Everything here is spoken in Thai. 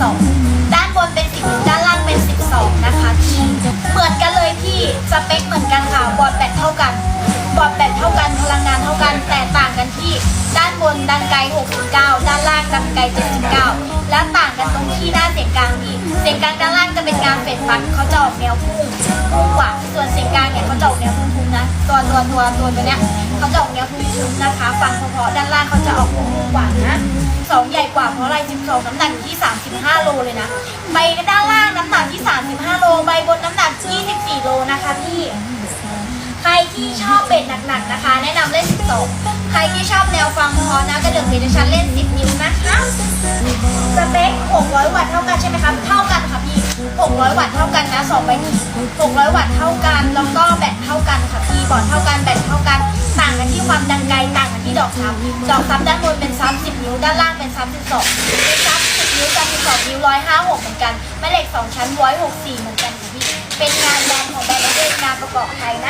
12 ด้านบนเป็น 10 ด้านล่างเป็น 12 นะคะพี่เหมือนกันเลยพี่สเปคเหมือนกันค่ะบอดแบตเท่ากัน บอดแบตเท่ากันพลังงานเท่ากันแต่ต่างกันที่ด้านบนดันไกล 69 ด้านล่างดันไกล 79 และต่างกันตรงที่หน้าเสียงกลางนี่เสียงกลางด้านล่างจะเป็นงานเฟดฟันเขาจะออกแนวพุ่งพุ่งกว่า ตัวตัวตัวตัวเนี้ยเขาจะออกแนวพุ่งๆนะคะฟังเพาะๆด้านล่างเขาจะออกงกว่านะสองใหญ่กว่าเพราะอะไร12 น้ำหนักอยู่ที่ 35 โลเลยนะ ใบด้านล่างน้ำหนักที่ 35 โล ใบบนน้ำหนัก24 โลนะคะพี่ ใครที่ชอบเบสหนักๆนะคะ แนะนำเล่น 12 ใครที่ชอบแนวฟังพอนะก็เดินเบสชันเล่น 10 นิ้วนะคะสเปค 600 วัตต์เท่ากันใช่ไหมครับเท่ากันค่ะพี่ 600 วัตต์เท่ากันนะสองใบนี้600 วัตต์เท่ากัน แล้วก็แบตเท่ากันค่ะ ก่อนเท่ากันแบตเท่ากัน ต่างกันที่ความดังไกลต่างกันที่ดอกซับดอกซับด้านบนเป็นซับสิบนิ้วด้านล่างเป็นซับ12เป็นซับสิบนิ้วกับสองนิ้วร้อยห้าหกเหมือนกันแม่เหล็กสองชั้นร้อยหกสี่เหมือนกันค่ะพี่เป็นงานแบรนด์ของแบรนด์ประเป็นงานประกอบไทยนะ